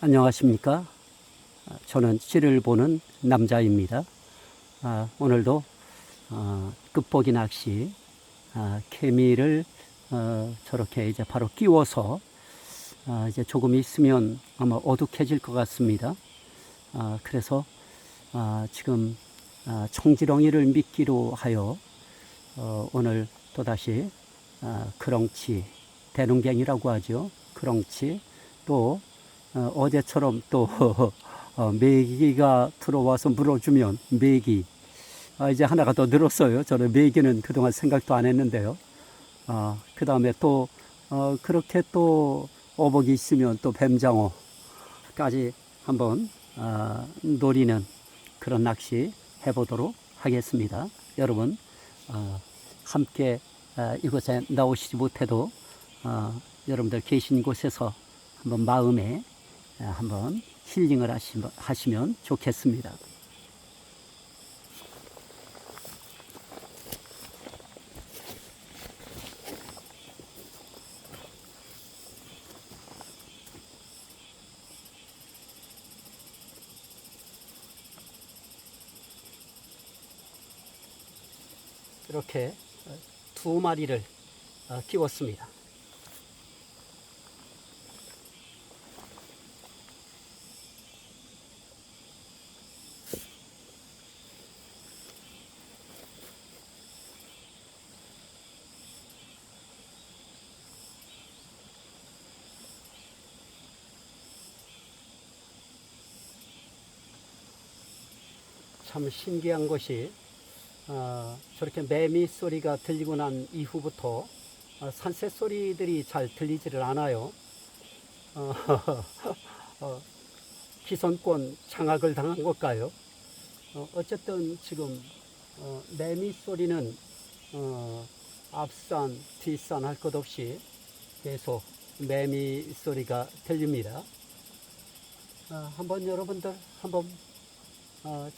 안녕하십니까. 아, 저는 씨를 보는 남자입니다. 아, 오늘도 어, 끝보기 낚시 아, 케미를 어, 저렇게 이제 바로 끼워서 아, 이제 조금 있으면 아마 어둑해질 것 같습니다. 아, 그래서 아, 지금 아, 청지렁이를 미끼로 하여 어, 오늘 또다시 아, 크렁치 대농갱이라고 하죠. 크렁치 또 어, 어제처럼 또 어, 메기가 들어와서 물어주면 메기 아, 이제 하나가 더 늘었어요. 저는 메기는 그동안 생각도 안 했는데요. 아, 그 다음에 또 어, 그렇게 또 어복이 있으면 또 뱀장어까지 한번 아, 노리는 그런 낚시 해보도록 하겠습니다. 여러분 어, 함께 아, 이곳에 나오시지 못해도 어, 여러분들 계신 곳에서 한번 마음에 아, 한번 힐링을 하시, 하시면 좋겠습니다. 이렇게 어, 두 마리를 어, 키웠습니다. 참 신기한 것이 어, 저렇게 매미 소리가 들리고 난 이후부터 어, 산새 소리들이 잘 들리지를 않아요. 어, 어, 기선권 장악을 당한 걸까요? 어, 어쨌든 지금 어, 매미 소리는 어, 앞산, 뒷산 할 것 없이 계속 매미 소리가 들립니다. 어, 한번 여러분들 한번 어,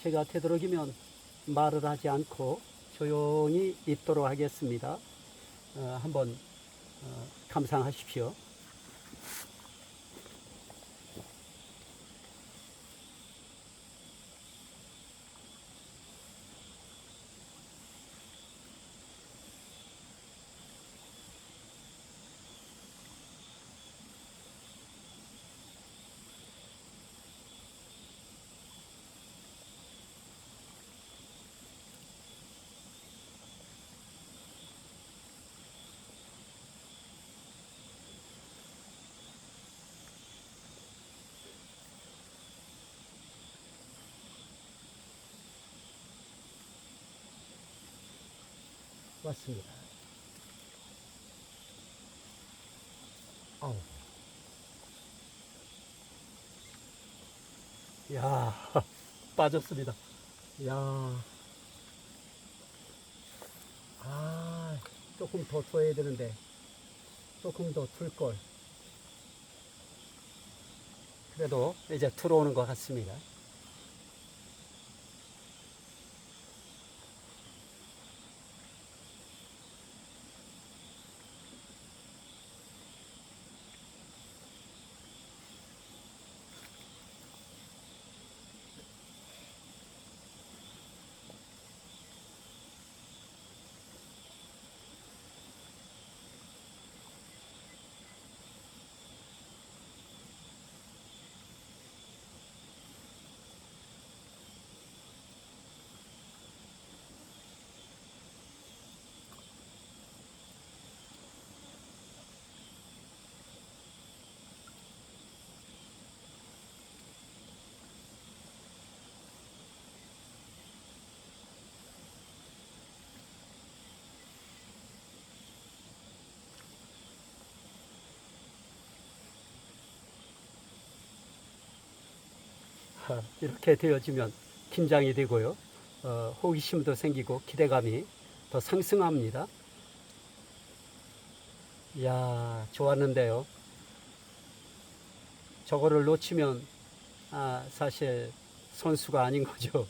제가 되도록이면 말을 하지 않고 조용히 있도록 하겠습니다. 어, 한번 어, 감상하십시오. 왔습니다. 아우. 야 빠졌습니다. 야. 아, 조금 더 줘야 되는데, 조금 더줄 걸. 그래도 이제 들어오는 것 같습니다. 이렇게 되어지면 긴장이 되고요. 어, 호기심도 생기고 기대감이 더 상승합니다. 이야, 좋았는데요. 저거를 놓치면 아, 사실 선수가 아닌 거죠.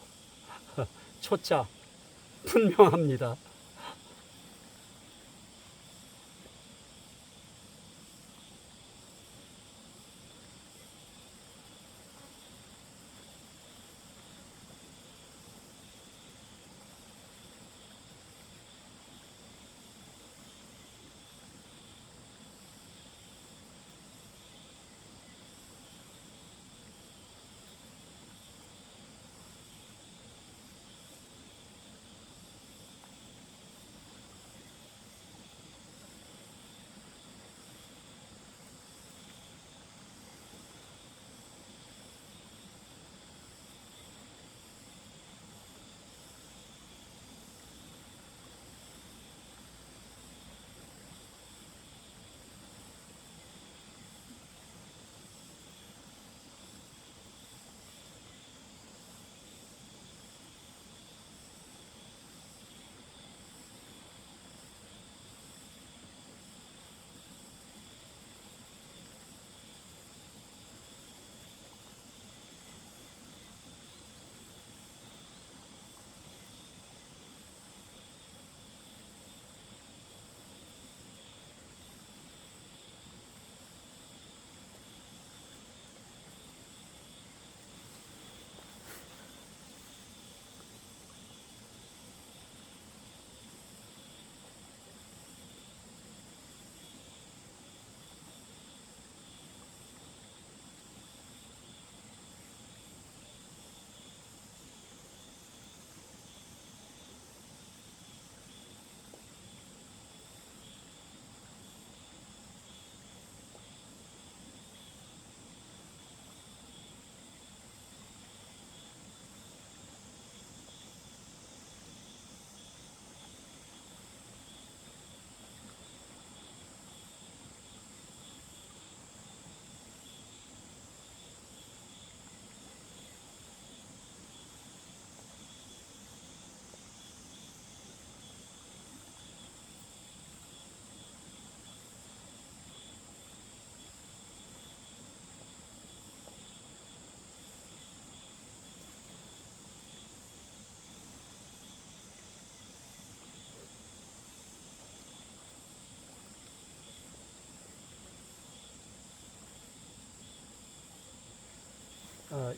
초짜 분명합니다.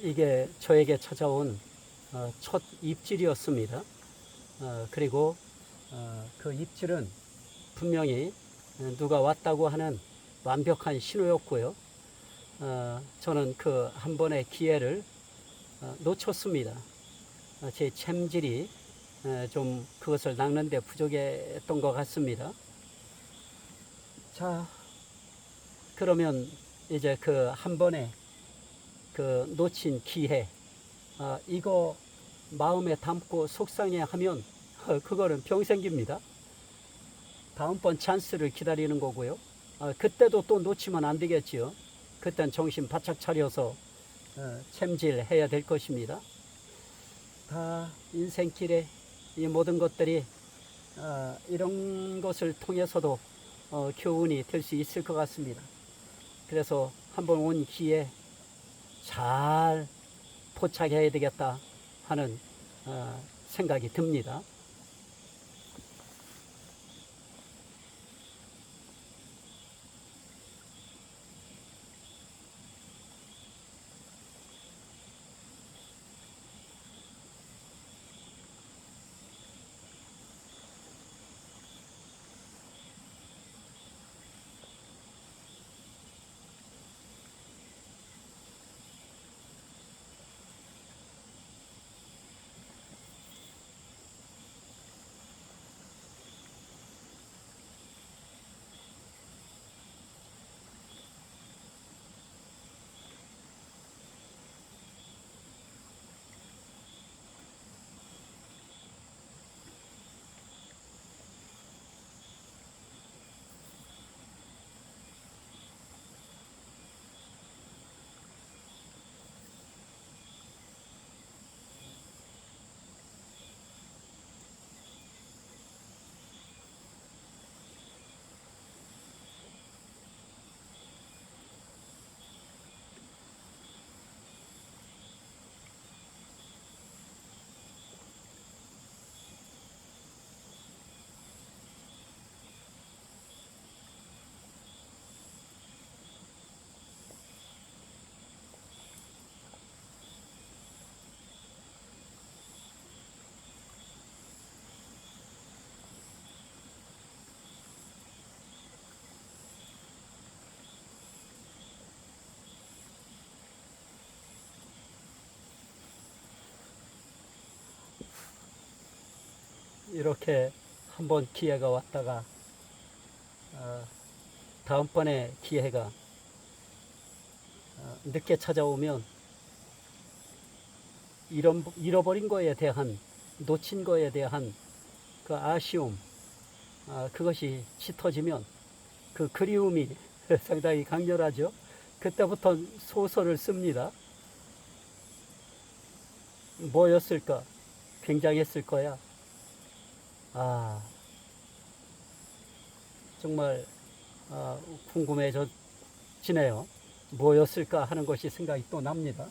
이게 저에게 찾아온 어, 첫 입질이었습니다. 어, 그리고 어, 그 입질은 분명히 누가 왔다고 하는 완벽한 신호였고요. 어, 저는 그 한 번의 기회를 어, 놓쳤습니다. 어, 제 챔질이 에, 좀 그것을 낚는데 부족했던 것 같습니다. 자, 그러면 이제 그 한 번에 그 놓친 기회, 아, 이거 마음에 담고 속상해 하면 그거는 평생깁니다. 다음번 찬스를 기다리는 거고요. 아, 그때도 또 놓치면 안 되겠지요. 그땐 정신 바짝 차려서 어, 챔질해야 될 것입니다. 다 인생길에 이 모든 것들이 어, 이런 것을 통해서도 어, 교훈이 될 수 있을 것 같습니다. 그래서 한번 온 기회 잘 포착해야 되겠다 하는 어, 생각이 듭니다. 이렇게 한번 기회가 왔다가 어, 다음번에 기회가 어, 늦게 찾아오면 잃어, 잃어버린 거에 대한 놓친 거에 대한 그 아쉬움 아, 그것이 짙어지면 그 그리움이 상당히 강렬하죠. 그때부터 소설을 씁니다. 뭐였을까? 굉장했을 거야. 아, 정말 아, 궁금해지네요. 뭐였을까 하는 것이 생각이 또 납니다.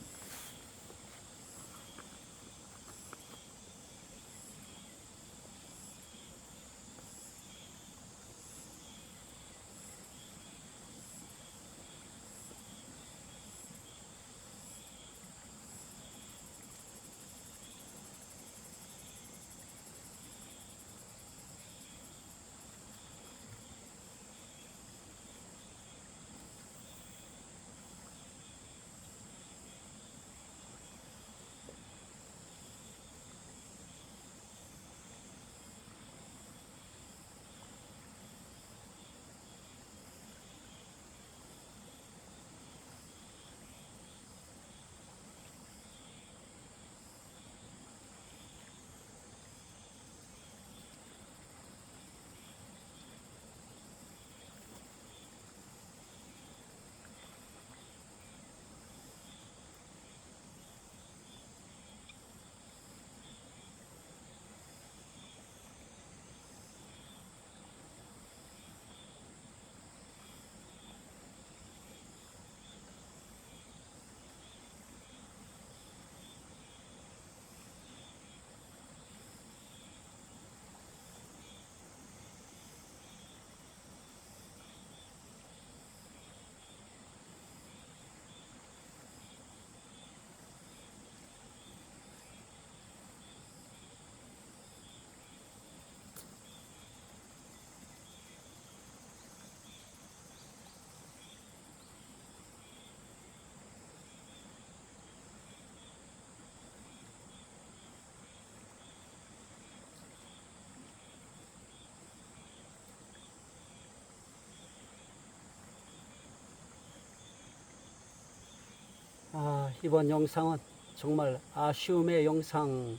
이번 영상은 정말 아쉬움의 영상으로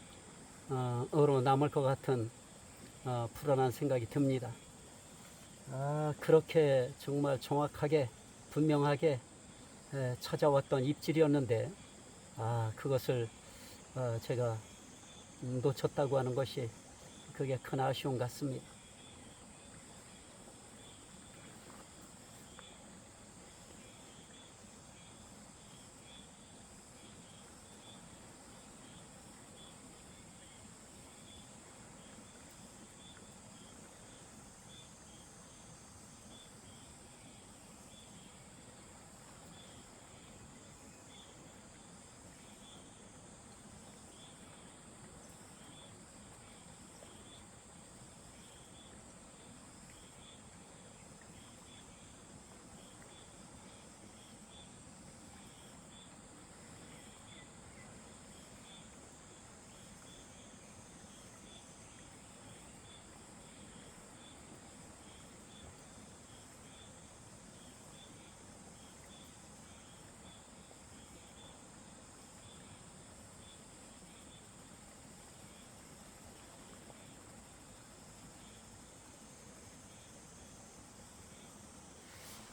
남을 것 같은 어, 불안한 생각이 듭니다. 아, 그렇게 정말 정확하게 분명하게 에, 찾아왔던 입질이었는데 아, 그것을 어, 제가 놓쳤다고 하는 것이 그게 큰 아쉬움 같습니다.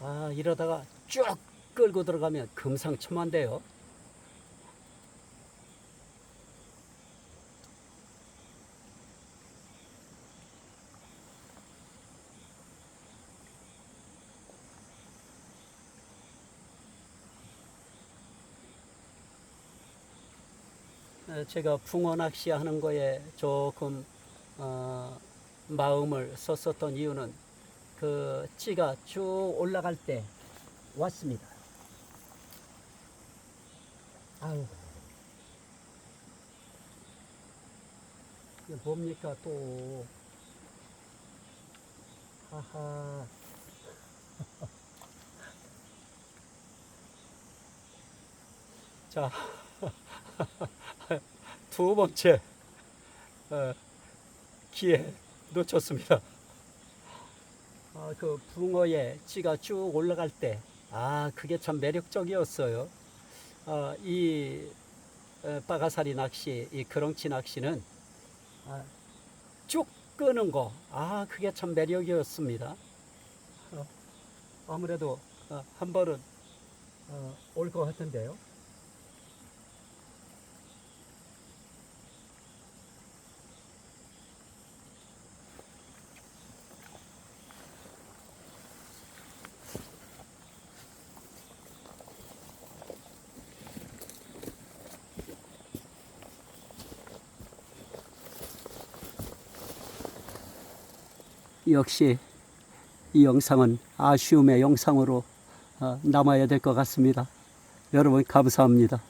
아, 이러다가 쭉 끌고 들어가면 금상첨화인데요. 에, 제가 붕어 낚시하는 거에 조금 어, 마음을 썼었던 이유는 그 찌가 쭉 올라갈 때 왔습니다. 아유. 이게 뭡니까 또. 하하. 자, 두 번째 어, 기회 놓쳤습니다. 아, 그 붕어의 찌가 쭉 올라갈 때, 아, 그게 참 매력적이었어요. 아, 이 에, 빠가사리 낚시, 이 그렁치 낚시는 아, 쭉 끄는 거, 아, 그게 참 매력이었습니다. 어, 아무래도 어, 한 번은 어, 올 것 같은데요. 역시 이 영상은 아쉬움의 영상으로 어, 남아야 될 것 같습니다. 여러분 감사합니다.